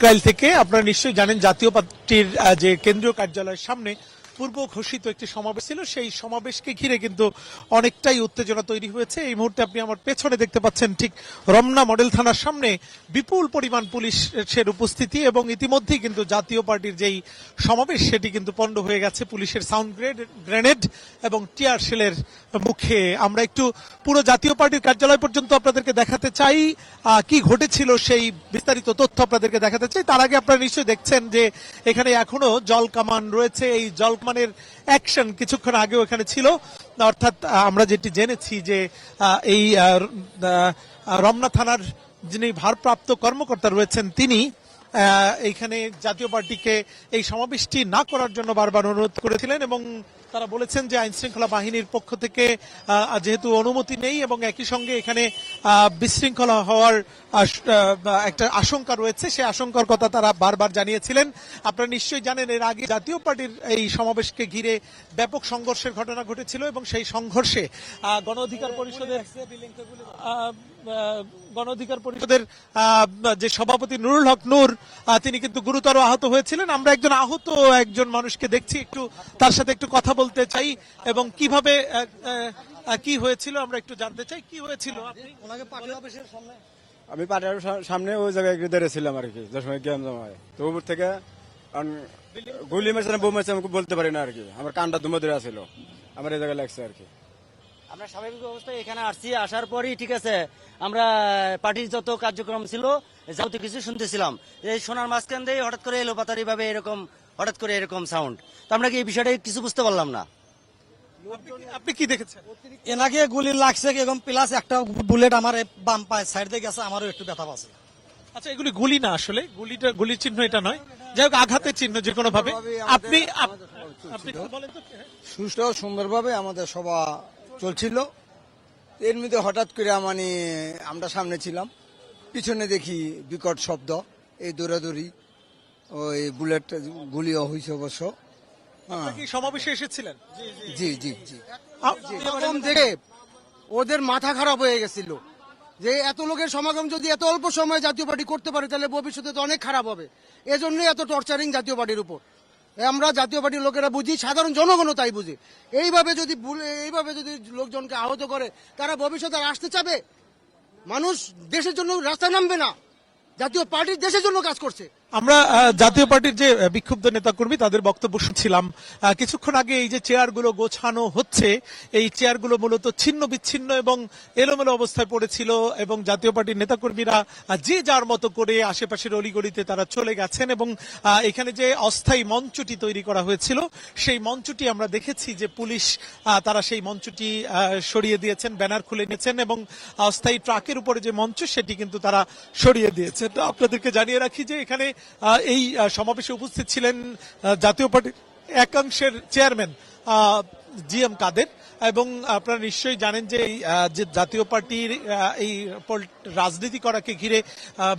কাকরাইল থেকে আপনারা নিশ্চয়ই জানেন জাতীয় পার্টির যে কেন্দ্রীয় কার্যালয়ের সামনে পূর্ব ঘোষিত একটি সমাবেশ ছিল। সেই সমাবেশকে ঘিরে কিন্তু অনেকটাই উত্তেজনা তৈরি হয়েছে। এই মুহূর্তে আপনি আমার পেছনে দেখতে পাচ্ছেন ঠিক রমনা মডেল থানার সামনে বিপুল পরিমাণ পুলিশের উপস্থিতি এবং ইতিমধ্যেই কিন্তু জাতীয় পার্টির যেই সমাবেশ, সেটি কিন্তু পণ্ড হয়ে গেছে পুলিশের সাউন্ড গ্রেড গ্রেনেড এবং টিয়ার শেলের মুখে। আমরা একটু পুরো জাতীয় পার্টির কার্যালয় পর্যন্ত আপনাদেরকে দেখাতে চাই। কি ঘটেছিল সেই বিস্তারিত তথ্য আপনাদেরকে দেখাতে চাই। তার আগে আপনারা নিশ্চয়ই দেখছেন যে এখানে এখনও জল কামান রয়েছে। এই জল কামানের অ্যাকশন কিছুক্ষণ আগেও এখানে ছিল। অর্থাৎ আমরা যেটি জেনেছি যে এই রমনা থানার যিনি ভারপ্রাপ্ত কর্মকর্তা রয়েছেন, তিনি এইখানে জাতীয় পার্টিকে এই সমাবেশটি না করার জন্য বারবার অনুরোধ করেছিলেন এবং তারা বলেছেন যে আইন শৃঙ্খলা বাহিনীর পক্ষ থেকে যেহেতু অনুমতি নেই এবং একই সঙ্গে এখানে বিশৃঙ্খলা হওয়ার স- একটা আশঙ্কা রয়েছে সেই আশঙ্কার কথা তারা বারবার জানিয়েছিলেন। আপনারা নিশ্চয়ই জানেন, এর আগে জাতীয় পার্টির এই সমাবেশকে ঘিরে ব্যাপক সংঘর্ষের ঘটনা ঘটেছিল এবং সেই সংঘর্ষে গণ অধিকার পরিষদের গণ অধিকার পরিষদের যে সভাপতি নুরুল হক নূর তিনি কিন্তু গুরুতর আহত হয়েছিলেন। আমরা একজন আহত একজন মানুষকে দেখছি একটু তার সাথে একটু কথা বলতে চাই এবং কীভাবে কি হয়েছিল আমরা একটু জানতে চাই। কি হয়েছিল আমি পাটার সামনে ওই জায়গায় দাঁড়িয়েছিলাম আর কি দশ মিনিট গেম জমায়। তো উপর থেকে গুলি মারছে না বউ মারছে আমি বলতে পারি না আর কি। আমার কানটা দুমো ধরে আসছিল আমার এই জায়গায় লাগছে আর কি। আমরা স্বাভাবিক অবস্থায় এখানে আসছি আসার পরই ঠিক আছে আমরা পার্টির যত কার্যক্রম ছিল যত কিছু শুনতেছিলাম। এই সোনার মাঝখান দিয়ে হঠাৎ করে এলো পাতারি ভাবে এরকম হঠাৎ করে এরকম সাউন্ড তো আমরা কি এই বিষয়টা কিছু বুঝতে পারলাম না? আপনি কি- দেখেছেন? এনাকে গুলি লাগছে এরকম প্লাস একটা বুলেট আমার বাম পায়ে সাইড দিয়ে গেছে আমারও একটু ব্যথা পাচ্ছে। আচ্ছা এগুলি গুলি না আসলে গুলিটা গুলির চিহ্ন এটা নয়। যাই হোক আঘাতের চিহ্ন যে কোনো ভাবে আপনি আপ- আপনি কি বলেন তো। সুষ্ঠু সুন্দরভাবে আমাদের সভা চলছিল। এর মধ্যে হঠাৎ করে মানে আমরা সামনে ছিলাম। পিছনে দেখি বিকট শব্দ এই দৌড়াদৌড়ি ওই বুলেট গুলিও হয়েছে অবশ্য সমাবেশে এসেছিলেন? জি জি জি প্রথম ওদের মাথা খারাপ হয়ে গেছিল। যে এত লোকের সমাগম যদি এত অল্প সময়ে জাতীয় পার্টি করতে পারে তাহলে ভবিষ্যতে তো অনেক খারাপ হবে। এজন্যই এত টর্চারিং জাতীয় পার্টির উপর। আমরা জাতীয় পার্টির লোকেরা বুঝি, সাধারণ জনগণও তাই বুঝি। এইভাবে যদি এইভাবে যদি লোকজনকে আহত করে, তারা ভবিষ্যতে আসতে চাবে? মানুষ দেশের জন্য রাস্তায় নামবে না। জাতীয় পার্টির দেশের জন্য কাজ করছে। আমরা জাতীয় পার্টির যে বিক্ষুব্ধ নেতাকর্মী, তাদের বক্তব্য শুনছিলাম। কিছুক্ষণ আগে এই যে চেয়ারগুলো গোছানো হচ্ছে, এই চেয়ারগুলো মূলত ছিন্ন বিচ্ছিন্ন এবং এলোমেলো অবস্থায় পড়েছিল এবং জাতীয় পার্টির নেতাকর্মীরা যে যার মতো করে আশেপাশের অলিগলিতে তারা চলে গেছেন এবং এখানে যে অস্থায়ী মঞ্চটি তৈরি করা হয়েছিল, সেই মঞ্চটি আমরা দেখেছি যে পুলিশ তারা সেই মঞ্চটি সরিয়ে দিয়েছেন, ব্যানার খুলে নিয়েছেন এবং অস্থায়ী ট্রাকের উপরে যে মঞ্চ, সেটি কিন্তু তারা সরিয়ে দিয়েছে। তো আপনাদেরকে জানিয়ে রাখি যে এখানে এই সমাবেশে উপস্থিত ছিলেন জাতীয় পার্টির একাংশের চেয়ারম্যান জি এম কাদের। এবং আপনারা নিশ্চয়ই জানেন যে যে জাতীয় পার্টির এই রাজনীতি করাকে ঘিরে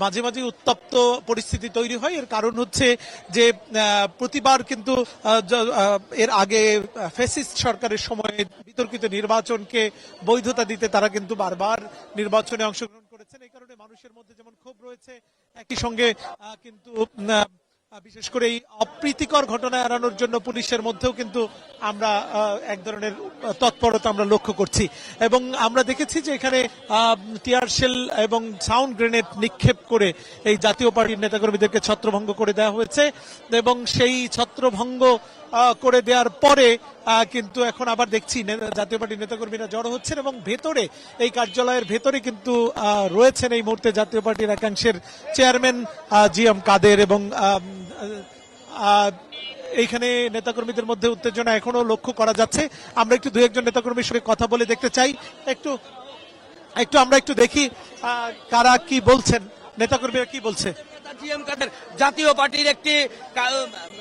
মাঝে মাঝে উত্তপ্ত পরিস্থিতি তৈরি হয়। এর কারণ হচ্ছে যে প্রতিবার কিন্তু এর আগে ফেসিস্ট সরকারের সময়ে বিতর্কিত নির্বাচনকে বৈধতা দিতে তারা কিন্তু বারবার নির্বাচনে অংশগ্রহণ করেছেন, এই কারণে মানুষের মধ্যে যেমন ক্ষোভ রয়েছে, একই সঙ্গে কিন্তু বিশেষ করে এই অপ্রীতিকর ঘটনা এড়ানোর জন্য পুলিশের মধ্যেও কিন্তু আমরা এক ধরনের তৎপরতা আমরা লক্ষ্য করছি। এবং আমরা দেখেছি যে এখানে টিয়ার শেল এবং সাউন্ড গ্রেনেড নিক্ষেপ করে এই জাতীয় পার্টির নেতাকর্মীদেরকে ছত্রভঙ্গ করে দেওয়া হয়েছে এবং সেই ছত্রভঙ্গ করে দেওয়ার পরে কিন্তু এখন আবার দেখছি জাতীয় পার্টির নেতাকর্মীরা জড়ো হচ্ছেন এবং ভেতরে, এই কার্যালয়ের ভেতরে কিন্তু রয়েছেন এই মুহূর্তে জাতীয় পার্টির একাংশের চেয়ারম্যান জি এম কাদের এবং এইখানে নেতাকর্মীদের মধ্যে উত্তেজনা এখনও লক্ষ্য করা যাচ্ছে। আমরা একটু দু একজন নেতাকর্মীর সঙ্গে কথা বলে দেখতে চাই। একটু একটু আমরা একটু দেখি কারা কি বলছেন, নেতাকর্মীরা কি বলছে? জিএম কাদের জাতীয় পার্টির একটি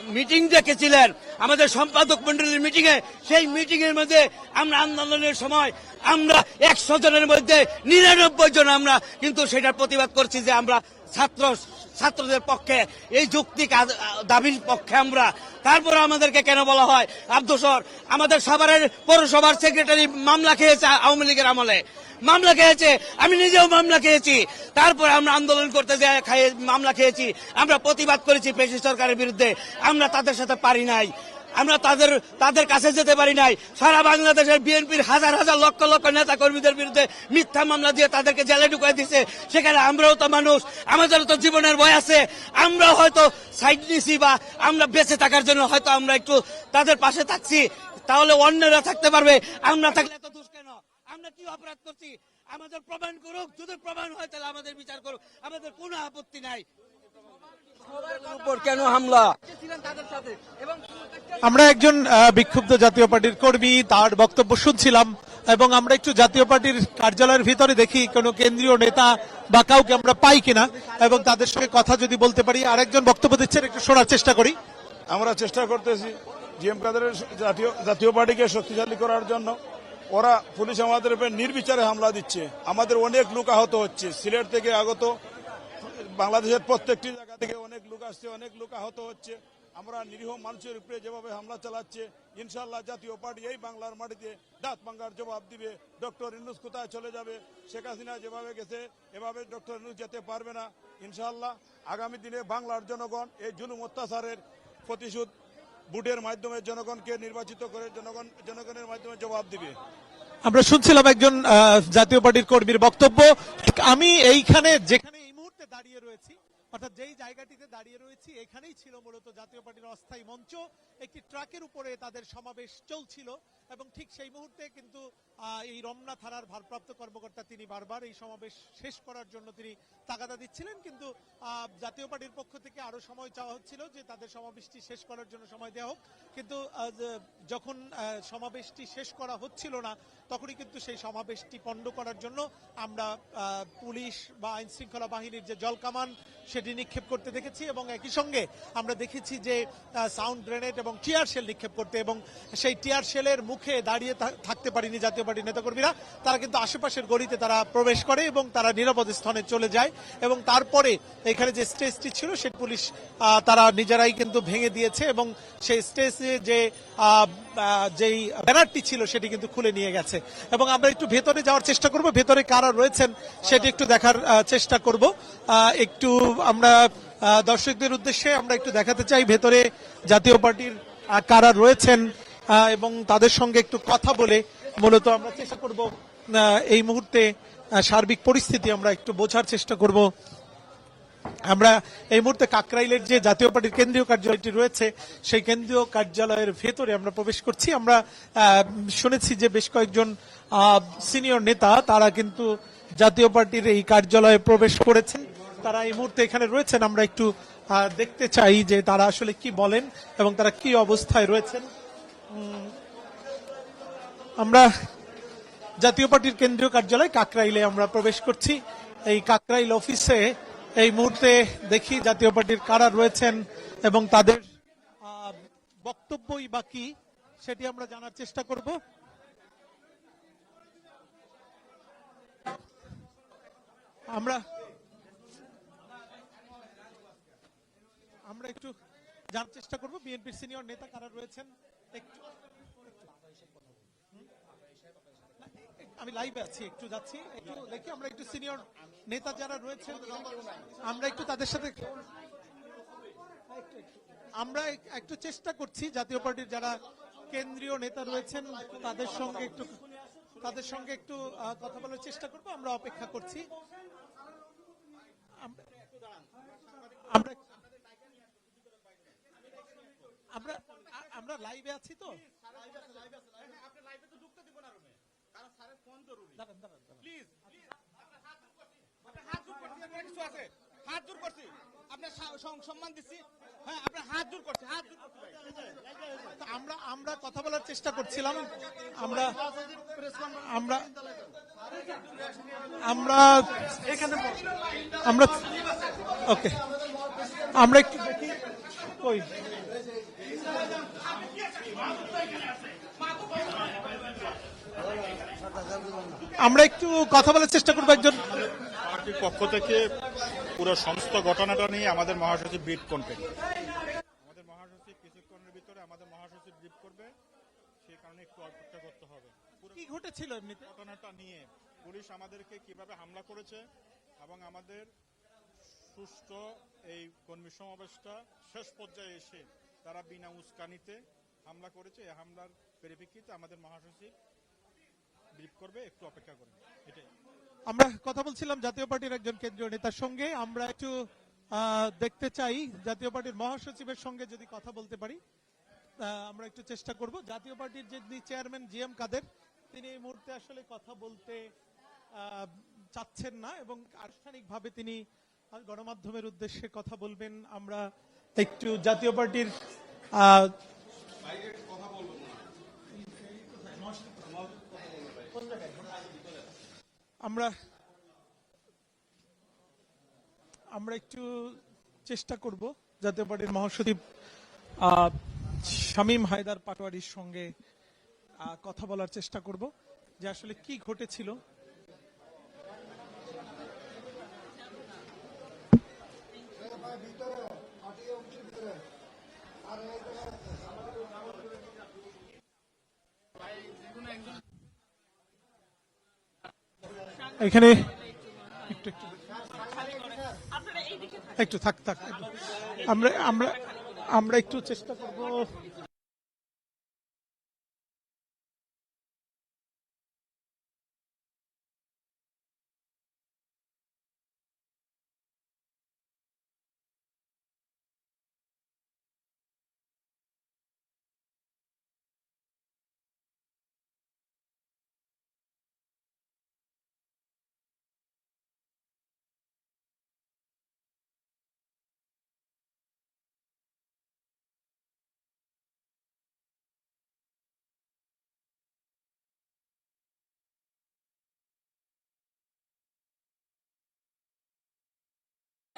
মিটিং ডেকেছিলেন আমাদের সম্পাদক মন্ডলীর মিটিং এ, সেই মিটিং এর মধ্যে আমরা আন্দোলনের সময় আমরা একশো জনের মধ্যে নিরানব্বই জন আমরা, কিন্তু সেটার প্রতিবাদ করছি যে আমরা ছাত্র ছাত্রদের পক্ষে, এই যৌক্তিক দাবির পক্ষে আমরা। তারপর আমাদেরকে কেন বলা হয়? আব্দসর আমাদের সাভারের পৌরসভার সেক্রেটারি মামলা খেয়েছে আওয়ামী লীগের আমলে। মামলা খেয়েছে, আমি নিজেও মামলা খেয়েছি। তারপর আমরা আন্দোলন করতে যাই মামলা খেয়েছি, আমরা প্রতিবাদ করেছি পেশি সরকারের বিরুদ্ধে। আমরা তাদের সাথে পারি নাই। আমরা তাদের তাদের কাছে যেতে পারি নাই। সারা বাংলাদেশের বিএনপির হাজার হাজার লক্ষ লক্ষ নেতা কর্মীদের বিরুদ্ধে মিথ্যা মামলা দিয়ে তাদেরকে জেলে ঢুকাই দিছে। সেখানে আমরাও তো মানুষ, আমাদেরও তো জীবনের ভয় আছে। আমরা হয়তো সাইড নিছি বা আমরা বেঁচে থাকার জন্য হয়তো আমরা একটু তাদের পাশে থাকছি। তাহলে অন্যরা থাকতে পারবে। আমরা থাকলে এত দোষ কেন? আমরা কি অপরাধ করছি? আমাদের প্রমাণ করুক, যদি প্রমাণ হয় তাহলে আমাদের বিচার করুক। আমাদের কোনো আপত্তি নাই। কেন হামলা? আমরা একজন বিক্ষুব্ধ জাতীয় পার্টির কর্মী তার বক্তব্য শুনছিলাম এবং আমরা একটু জাতীয় পার্টির কার্যালয়ের ভিতরে দেখি কোনো কেন্দ্রীয় নেতা বা কাউকে আমরা পাই কিনা এবং তাদের সঙ্গে কথা যদি বলতে পারি আরেকজন বক্তব্য দিচ্ছেন একটু শোনার চেষ্টা করি। আমরা চেষ্টা করতেছি জিএম কাদেরের জাতীয় জাতীয় পার্টিকে শক্তিশালী করার জন্য। ওরা পুলিশ আমাদের উপর নির্বিচারে হামলা দিচ্ছে। আমাদের অনেক লোক আহত হচ্ছে। সিলেট থেকে আগত বাংলাদেশের প্রত্যেকটি জায়গা থেকে অনেক লোক আসছে, অনেক লোক আহত হচ্ছে। আমরা নিরীহ মানুষের উপরে যেভাবে হামলা চালাচ্ছে ইনশাল্লাহ জাতীয় পার্টি এই বাংলার মাটিতে দাঁত ভাঙ্গার জবাব দিবে। ডক্টর ইনুস কোথায় চলে যাবে? শেখ হাসিনা যেভাবে গেছে, এভাবে ডক্টর ইনুস যেতে পারবে না। ইনশাল্লাহ আগামী দিনে বাংলার জনগণ এই জুলুম অত্যাচারের প্রতিশোধ বুটের মাধ্যমে জনগণকে নির্বাচিত করে জনগণ, জনগণের মাধ্যমে জবাব দিবে। আমরা শুনছিলাম একজন জাতীয় পার্টির কর্মীর বক্তব্য। আমি এইখানে যেখানে দাঁড়িয়ে রয়েছি। অর্থাৎ যেই জায়গাটিতে দাঁড়িয়ে রয়েছি, এখানেই ছিল মূলত জাতীয় পার্টির অস্থায়ী মঞ্চ। একটি ট্রাকের উপরে তাদের সমাবেশ চলছিল এবং ঠিক সেই মুহূর্তে কিন্তু এই রমনা থানার ভারপ্রাপ্ত কর্মকর্তা তিনি বারবার এই সমাবেশ শেষ করার জন্য তিনি তাগাদা দিচ্ছিলেন। কিন্তু জাতীয় পার্টির পক্ষ থেকে আরও সময় চাওয়া হচ্ছিল যে তাদের সমাবেশটি শেষ করার জন্য সময় দেওয়া হোক। কিন্তু যখন সমাবেশটি শেষ করা হচ্ছিল না, তখনই কিন্তু সেই সমাবেশটি পণ্ড করার জন্য আমরা পুলিশ বা আইনশৃঙ্খলা বাহিনীর যে জলকামান সেটি নিক্ষেপ করতে দেখেছি এবং একই সঙ্গে আমরা দেখেছি যে সাউন্ড গ্রেনেড এবং টিয়ার শেল নিক্ষেপ করতে এবং সেই টিয়ার শেলের মুখে দাঁড়িয়ে থাকতে পারেনি জাতীয় পার্টির নেতাকর্মীরা। তারা কিন্তু আশেপাশের গলিতে তারা প্রবেশ করে এবং তারা নিরাপদ স্থানে চলে যায় এবং তারপরে এখানে যে স্টেজটি ছিল সে পুলিশ তারা নিজেরাই কিন্তু ভেঙে দিয়েছে এবং সেই স্টেজে যে যেই ব্যানারটি ছিল, সেটি কিন্তু খুলে নিয়ে গেছে। এবং আমরা একটু ভেতরে যাওয়ার চেষ্টা করব। ভেতরে কারা রয়েছেন, সেটি একটু দেখার চেষ্টা করব। একটু আমরা দর্শকদের উদ্দেশ্যে আমরা একটু দেখাতে চাই ভেতরে জাতীয় পার্টির কারা রয়েছেন এবং তাদের সঙ্গে একটু কথা বলে মূলত আমরা চেষ্টা করব এই মুহূর্তে সার্বিক পরিস্থিতি আমরা একটু বোঝার চেষ্টা করব। আমরা এই মুহূর্তে কাকরাইলের যে জাতীয় পার্টির কেন্দ্রীয় কার্যালয়টি রয়েছে, সেই কেন্দ্রীয় কার্যালয়ের ভেতরে আমরা প্রবেশ করছি। আমরা শুনেছি যে বেশ কয়েকজন সিনিয়র নেতা, তারা কিন্তু জাতীয় পার্টির এই কার্যালয়ে প্রবেশ করেছেন। তারা এই মুহূর্তে এখানে রয়েছেন, আমরা একটু দেখতে চাই যে তারা আসলে কি বলেন এবং তারা কি অবস্থায় রয়েছেন। আমরা জাতীয় পার্টির কেন্দ্রীয় কার্যালয় কাকরাইলে আমরা প্রবেশ করছি। এই কাকরাইল অফিসে এই মুহূর্তে দেখি জাতীয় পার্টির কারা রয়েছেন এবং তাদের বক্তব্যই বা কি সেটি আমরা জানার চেষ্টা করব। আমরা একটু জানার চেষ্টা করব। বিএনপির সিনিয়র নেতা কারা রয়েছেন? একটু। আমি লাইভে আছি, একটু যাচ্ছি। একটু দেখি, আমরা একটু সিনিয়র নেতা যারা রয়েছেন, আমরা একটু তাদের সাথে আমরা এক- একটু চেষ্টা করছি, জাতীয় পার্টির যারা কেন্দ্রীয় নেতা রয়েছেন, তাদের সঙ্গে একটু, তাদের সঙ্গে একটু কথা বলার চেষ্টা করব। আমরা অপেক্ষা করছি। আম- আমরা আমরা আমরা লাইভে আছি তো। দাঁড়ান দাঁড়ান দাঁড়ান। হাত দূর করছি। আপনার সম্মান দিচ্ছি। হ্যাঁ আপনার হাত দূর করছি হাত দূর করছি আমরা আমরা কথা বলার চেষ্টা করছিলাম। আমরা আমরা আমরা এখানে আমরা ওকে। আমরা একটু দেখি কই আমরা একটু কথা বলার চেষ্টা করব একজন। পার্টির পক্ষ থেকে পুরো সমস্ত ঘটনাটা নিয়ে আমাদের মহাসচিব ব্রিফ করবেন আমাদের মহাসচিব কিছুক্ষণের ভিতরে আমাদের মহাসচিব ব্রিফ করবে। সে কারণে একটু অপেক্ষা করতে হবে। কি ঘটেছিল এমনিতে? ঘটনাটা নিয়ে পুলিশ আমাদেরকে কীভাবে হামলা করেছে এবং আমাদের সুষ্ঠু এই কর্মী সমাবেশটা শেষ পর্যায়ে এসে তারা বিনা উস্কানিতে হামলা করেছে। এই হামলার পরিপ্রেক্ষিতে আমাদের মহাসচিব ব্রিফ করবে, একটু অপেক্ষা করবে এটাই। আমরা কথা বলছিলাম জাতীয় পার্টির একজন কেন্দ্রীয় নেতার সঙ্গে। আমরা একটু দেখতে চাই জাতীয় পার্টির মহাসচিবের সঙ্গে যদি কথা বলতে পারি। আমরা একটু চেষ্টা করব। জাতীয় পার্টির যে চেয়ারম্যান জি এম কাদের, তিনি এই মুহূর্তে আসলে কথা বলতে চাচ্ছেন না এবং আনুষ্ঠানিকভাবে তিনি গণমাধ্যমের উদ্দেশ্যে কথা বলবেন। আমরা একটু জাতীয় পার্টির আমরা আমরা একটু চেষ্টা করব জাতীয় পার্টির মহাসচিব শামীম হায়দার পাটোয়ারির সঙ্গে কথা বলার চেষ্টা করব যে আসলে কি ঘটেছিল। এখানে একটু থাক থাক। আমরা আমরা আমরা একটু চেষ্টা করব।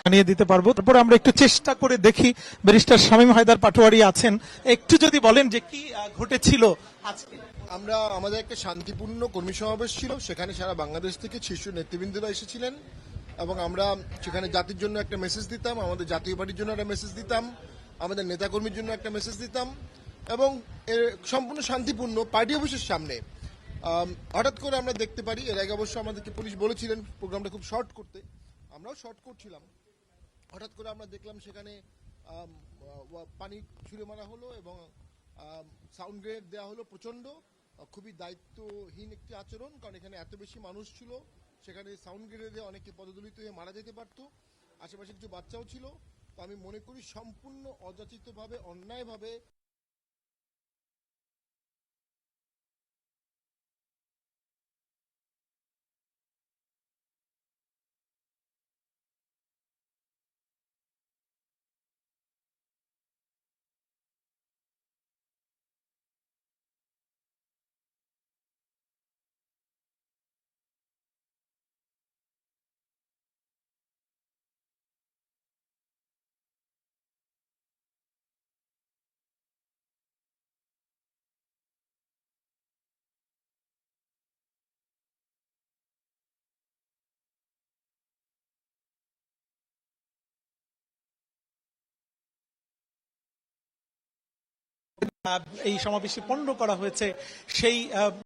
জানিয়ে দিতে পারব। তারপর আমরা একটু চেষ্টা করে দেখি ব্যারিস্টার শামীম হায়দার পাটোয়ারি আছেন। একটু যদি বলেন যে কি ঘটেছিল আজকে। আমরা, আমাদের একটা শান্তিপূর্ণ কর্মী সমাবেশ ছিল, সেখানে সারা বাংলাদেশ থেকে শীর্ষ নেতৃবৃন্দরা এসেছিলেন এবং আমরা সেখানে জাতির জন্য একটা মেসেজ দিতাম, আমাদের জাতীয় পার্টির জন্য একটা মেসেজ দিতাম, আমাদের নেতাকর্মীর জন্য একটা মেসেজ দিতাম এবং সম্পূর্ণ শান্তিপূর্ণ পার্টি অফিসের সামনে। হঠাৎ করে আমরা দেখতে পারি, এর আগে অবশ্য আমাদেরকে পুলিশ বলেছিলেন প্রোগ্রামটা খুব শর্ট করতে। আমরাও শর্ট করছিলাম। হঠাৎ করে আমরা দেখলাম সেখানে পানি ছুড়ে মারা হলো এবং সাউন্ড গ্রেড দেওয়া হলো প্রচণ্ড। খুবই দায়িত্বহীন একটি আচরণ, কারণ এখানে এত বেশি মানুষ ছিল, সেখানে সাউন্ড গ্রেডে অনেকে পদদলিত হয়ে মারা যেতে পারত। আশেপাশে কিছু বাচ্চাও ছিল। তো আমি মনে করি সম্পূর্ণ অযাচিতভাবে, অন্যায়ভাবে এই সমাবেশে পণ্ড করা হয়েছে। সেই